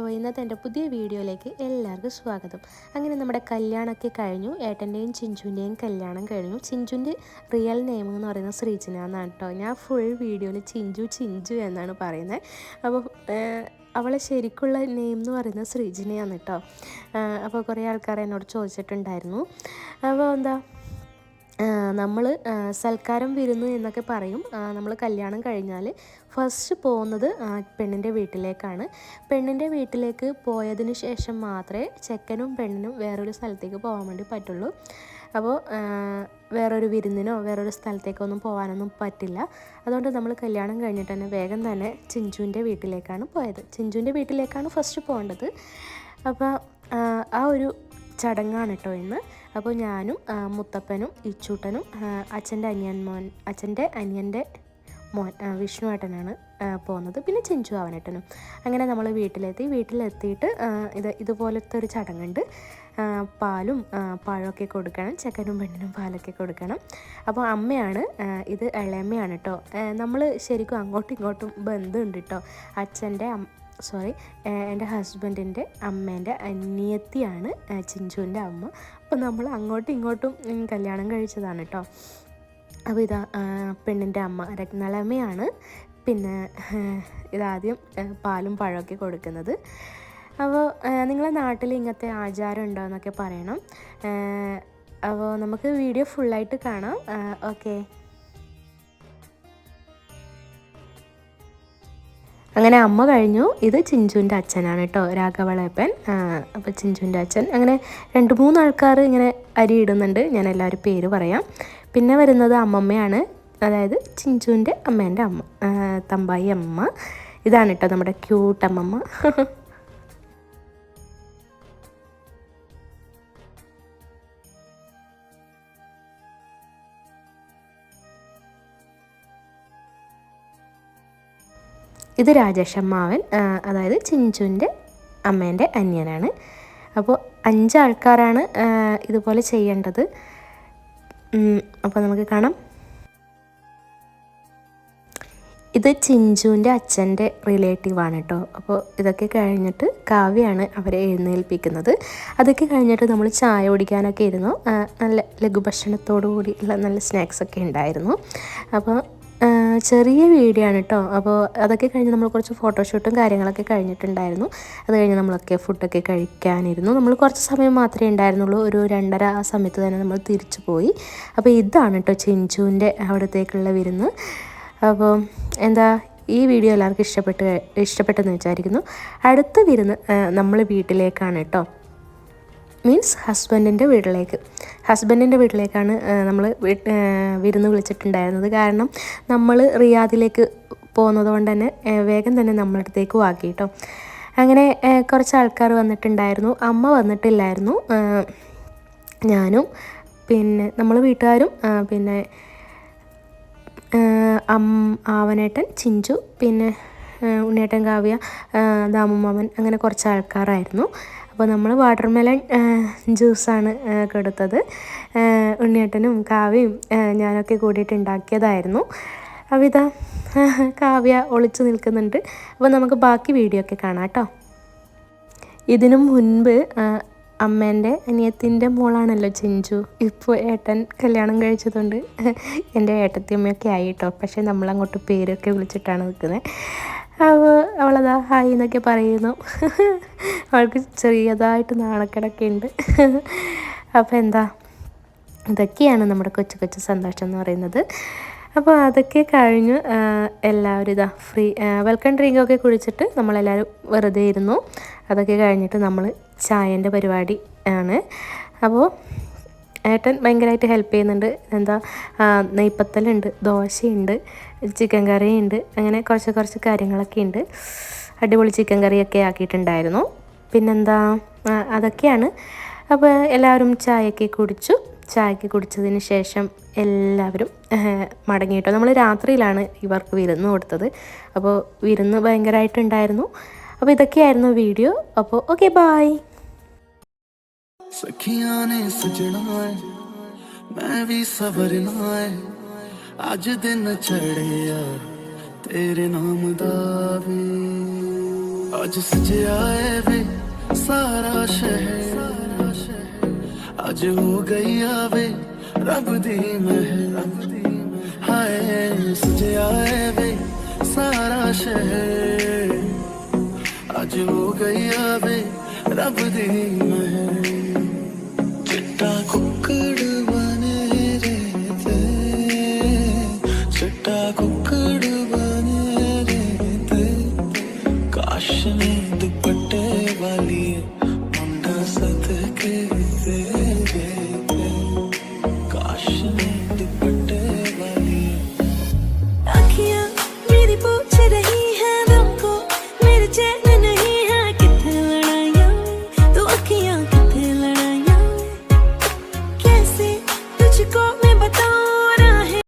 അപ്പോൾ ഇന്നത്തെ എന്റെ പുതിയ വീഡിയോയിലേക്ക് എല്ലാവർക്കും സ്വാഗതം. അങ്ങനെ നമ്മുടെ കല്യാണമൊക്കെ കഴിഞ്ഞു. ഏട്ടന്റെയും ചിഞ്ചുവിന്റെയും കല്യാണം കഴിഞ്ഞു. ചിഞ്ചുവിന്റെ റിയൽ നെയിം എന്ന് പറയുന്നത് ശ്രീജിന എന്നാണ് കേട്ടോ. ഞാൻ ഫുൾ വീഡിയോയിൽ ചിഞ്ചു ചിഞ്ചു എന്നാണ് പറയുന്നത്. അപ്പോൾ അവളെ ശരിക്കുള്ള നെയിം എന്ന് പറയുന്നത് ശ്രീജിനയാണ് കേട്ടോ. അപ്പോൾ കുറേ ആൾക്കാർ എന്നോട് ചോദിച്ചിട്ടുണ്ടായിരുന്നു. അപ്പോൾ എന്താ നമ്മൾ സൽക്കാരം വിരുന്ന് എന്നൊക്കെ പറയും. നമ്മൾ കല്യാണം കഴിഞ്ഞാൽ ഫസ്റ്റ് പോകുന്നത് പെണ്ണിന്റെ വീട്ടിലേക്കാണ്. പെണ്ണിന്റെ വീട്ടിലേക്ക് പോയതിന് ശേഷം മാത്രമേ ചെക്കനും പെണ്ണിനും വേറൊരു സ്ഥലത്തേക്ക് പോകാൻ വേണ്ടി പറ്റുള്ളൂ. അപ്പോൾ വേറൊരു വിരുന്നിനോ വേറൊരു സ്ഥലത്തേക്കൊന്നും പോകാനൊന്നും പറ്റില്ല. അതുകൊണ്ട് നമ്മൾ കല്യാണം കഴിഞ്ഞിട്ട് തന്നെ വേഗം തന്നെ ചിഞ്ചുവിന്റെ വീട്ടിലേക്കാണ് പോയത്. ചിഞ്ചുവിന്റെ വീട്ടിലേക്കാണ് ഫസ്റ്റ് പോകേണ്ടത്. അപ്പോൾ ആ ഒരു ചടങ്ങാണ് കേട്ടോ ഇന്ന്. അപ്പോൾ ഞാനും മുത്തപ്പനും ഇച്ചൂട്ടനും അച്ഛന്റെ അനിയൻ മോൻ അച്ഛന്റെ അനിയന്റെ മോൻ വിഷ്ണുവേട്ടനാണ് പോകുന്നത്. പിന്നെ ചിഞ്ചു അവനേട്ടനും. അങ്ങനെ നമ്മൾ വീട്ടിലെത്തി. വീട്ടിലെത്തിയിട്ട് ഇത് ഇതുപോലത്തെ ഒരു ചടങ്ങുണ്ട്. പാലും പഴമൊക്കെ കൊടുക്കണം. ചെക്കനും പെണ്ണിനും പാലൊക്കെ കൊടുക്കണം. അപ്പോൾ അമ്മയാണ് ഇത് ഇളയമ്മയാണ് കേട്ടോ നമ്മൾ ശരിക്കും അങ്ങോട്ടും ഇങ്ങോട്ടും ബന്ധമുണ്ട് കേട്ടോ അച്ഛന്റെ സോറി എന്റെ ഹസ്ബൻഡിന്റെ അമ്മേന്റെ അനിയത്തിയാണ് ചിഞ്ചുവിന്റെ അമ്മ. അപ്പോൾ നമ്മൾ അങ്ങോട്ടും ഇങ്ങോട്ടും കല്യാണം കഴിച്ചതാണ് കേട്ടോ അപ്പോൾ ഇതാ പെണ്ണിന്റെ അമ്മ രത്നളമ്മയാണ് പിന്നെ ഇതാദ്യം പാലും പഴമൊക്കെ കൊടുക്കുന്നത്. അപ്പോൾ നിങ്ങളെ നാട്ടിൽ ഇങ്ങനത്തെ ആചാരം ഉണ്ടോ എന്നൊക്കെ പറയണം. അപ്പോൾ നമുക്ക് വീഡിയോ ഫുള്ളായിട്ട് കാണാം. ഓക്കെ. അങ്ങനെ അമ്മ കഴിഞ്ഞു. ഇത് ചിഞ്ചുവിന്റെ അച്ഛനാണ് കേട്ടോ രാഘവളയപ്പൻ. അപ്പോൾ ചിഞ്ചുവിന്റെ അച്ഛൻ. അങ്ങനെ രണ്ട് മൂന്ന് ആൾക്കാർ ഇങ്ങനെ അരി ഇടുന്നുണ്ട്. ഞാൻ എല്ലാവരും പേര് പറയാം. പിന്നെ വരുന്നത് അമ്മമ്മയാണ്. അതായത് ചിഞ്ചുവിന്റെ അമ്മേന്റെ അമ്മ തമ്പായി അമ്മ. ഇതാണ് കേട്ടോ നമ്മുടെ ക്യൂട്ട് അമ്മമ്മ. ഇത് രാജേഷമ്മാവൻ അതായത് ചിഞ്ചുവിന്റെ അമ്മേന്റെ അന്യനാണ്. അപ്പോൾ അഞ്ചാൾക്കാരാണ് ഇതുപോലെ ചെയ്യേണ്ടത്. അപ്പോൾ നമുക്ക് കാണാം. ഇത് ചിഞ്ചുവിന്റെ അച്ഛന്റെ റിലേറ്റീവാണ് കേട്ടോ. അപ്പോൾ ഇതൊക്കെ കഴിഞ്ഞിട്ട് കാവ്യാണ് അവരെ എഴുന്നേൽപ്പിക്കുന്നത്. അതൊക്കെ കഴിഞ്ഞിട്ട് നമ്മൾ ചായ കുടിക്കാനൊക്കെ ഇരുന്നു. നല്ല ലഘുഭക്ഷണത്തോടു കൂടി ഉള്ള നല്ല സ്നാക്സൊക്കെ ഉണ്ടായിരുന്നു. അപ്പോൾ ചെറിയ വീഡിയോ ആണ് കേട്ടോ അപ്പോൾ അതൊക്കെ കഴിഞ്ഞ് നമ്മൾ കുറച്ച് ഫോട്ടോഷൂട്ടും കാര്യങ്ങളൊക്കെ കഴിഞ്ഞിട്ടുണ്ടായിരുന്നു. അത് കഴിഞ്ഞ് നമ്മളൊക്കെ ഫുഡൊക്കെ കഴിക്കാനിരുന്നു. നമ്മൾ കുറച്ച് സമയം മാത്രമേ ഉണ്ടായിരുന്നുള്ളൂ. ഒരു രണ്ടര ആ സമയത്ത് തന്നെ നമ്മൾ തിരിച്ചു പോയി. അപ്പോൾ ഇതാണ് കേട്ടോ ചിഞ്ചുവിന്റെ അവിടത്തേക്കുള്ള വിരുന്ന്. അപ്പോൾ എന്താ ഈ വീഡിയോ എല്ലാവർക്കും ഇഷ്ടപ്പെട്ട് ഇഷ്ടപ്പെട്ടെന്ന് വിചാരിക്കുന്നു. അടുത്ത വിരുന്ന് നമ്മൾ വീട്ടിലേക്കാണ് കേട്ടോ മീൻസ് ഹസ്ബൻഡിന്റെ വീട്ടിലേക്ക്. ഹസ്ബൻഡിന്റെ വീട്ടിലേക്കാണ് നമ്മൾ വിരുന്ന് വിളിച്ചിട്ടുണ്ടായിരുന്നത്. കാരണം നമ്മൾ റിയാദിലേക്ക് പോകുന്നത് കൊണ്ട് തന്നെ വേഗം തന്നെ നമ്മളടുത്തേക്കും ആക്കി കേട്ടോ. അങ്ങനെ കുറച്ച് ആൾക്കാർ വന്നിട്ടുണ്ടായിരുന്നു. അമ്മ വന്നിട്ടില്ലായിരുന്നു. ഞാനും പിന്നെ നമ്മൾ വീട്ടുകാരും പിന്നെ ആവനേട്ടൻ ചിഞ്ചു പിന്നെ ഉണ്ണിയേട്ടൻ കാവ്യ ദാമുമാമൻ അങ്ങനെ കുറച്ച് ആൾക്കാരായിരുന്നു അപ്പോൾ നമ്മൾ വാട്ടർമെലൺ ജ്യൂസാണ് കൊടുത്തത്. ഉണ്ണിയേട്ടനും കാവ്യയും ഞാനൊക്കെ കൂടിയിട്ട് ഉണ്ടാക്കിയതായിരുന്നു. ഇതാ കാവ്യ ഒളിച്ചു നിൽക്കുന്നുണ്ട്. അപ്പോൾ നമുക്ക് ബാക്കി വീഡിയോ ഒക്കെ കാണാം കേട്ടോ. ഇതിനു മുൻപ് അമ്മേന്റെ അനിയത്തിന്റെ മോളാണല്ലോ ചിഞ്ചു. ഇപ്പോൾ ഏട്ടൻ കല്യാണം കഴിച്ചതുകൊണ്ട് എന്റെ ഏട്ടത്തിയമ്മയൊക്കെ ആയിട്ടോ പക്ഷേ നമ്മളങ്ങോട്ട് പേരൊക്കെ വിളിച്ചിട്ടാണ് നിൽക്കുന്നത്. അപ്പോൾ അവളതാ ഹായ് എന്നൊക്കെ പറയുന്നു. അവൾക്ക് ചെറിയതായിട്ട് നാണക്കേടൊക്കെ ഉണ്ട്. അപ്പോൾ എന്താ ഇതൊക്കെയാണ് നമ്മുടെ കൊച്ചു കൊച്ചു സന്തോഷം എന്ന് പറയുന്നത്. അപ്പോൾ അതൊക്കെ കഴിഞ്ഞ് എല്ലാവരും ഇതാ ഫ്രീ വെൽക്കം ഡ്രിങ്കൊക്കെ കുടിച്ചിട്ട് നമ്മളെല്ലാവരും വെറുതെ ഇരുന്നു. അതൊക്കെ കഴിഞ്ഞിട്ട് നമ്മൾ ചായന്റെ പരിപാടി ആണ്. അപ്പോൾ ഏട്ടൻ ഭയങ്കരമായിട്ട് ഹെൽപ്പ് ചെയ്യുന്നുണ്ട്. എന്താ നെയ്പ്പത്തലുണ്ട് ദോശയുണ്ട് ചിക്കൻ കറിയുണ്ട് അങ്ങനെ കുറച്ച് കുറച്ച് കാര്യങ്ങളൊക്കെ ഉണ്ട്. അടിപൊളി ചിക്കൻ കറിയൊക്കെ ആക്കിയിട്ടുണ്ടായിരുന്നു. പിന്നെന്താ അതൊക്കെയാണ്. അപ്പോൾ എല്ലാവരും ചായയൊക്കെ കുടിച്ചു. ചായക്ക് കുടിച്ചതിന് ശേഷം എല്ലാവരും മടങ്ങി കേട്ടോ. നമ്മൾ രാത്രിയിലാണ് ഇവർക്ക് വിരുന്ന് കൊടുത്തത്. അപ്പോൾ വിരുന്ന് ഭയങ്കരമായിട്ടുണ്ടായിരുന്നു. അപ്പോൾ ഇതൊക്കെയായിരുന്നു വീഡിയോ. അപ്പോൾ ഓക്കെ ബായ് ਸਖੀਆਂ ਨੇ ਸਜਣਾ ਏ, ਮੈਂ ਵੀ ਸਬਰਨਾ ਏ। ਅੱਜ ਦਿਨ ਚੜਿਆ ਤੇਰੇ ਨਾਮ ਦਾ ਵੀ। ਅੱਜ ਸਜਿਆ ਏ ਵੇ ਸਾਰਾ ਸ਼ਹਿਰ। ਅੱਜ ਹੋ ਗਈ ਆਵੇ ਰੱਬ ਦੀ ਮਹਿਲ ਹਾਏ, ਸਜਿਆ ਏ ਵੇ ਸਾਰਾ ਸ਼ਹਿਰ। ਅੱਜ ਹੋ ਗਈ ਆਵੇ ਰੱਬ ਦੀ ਮਹਿਲ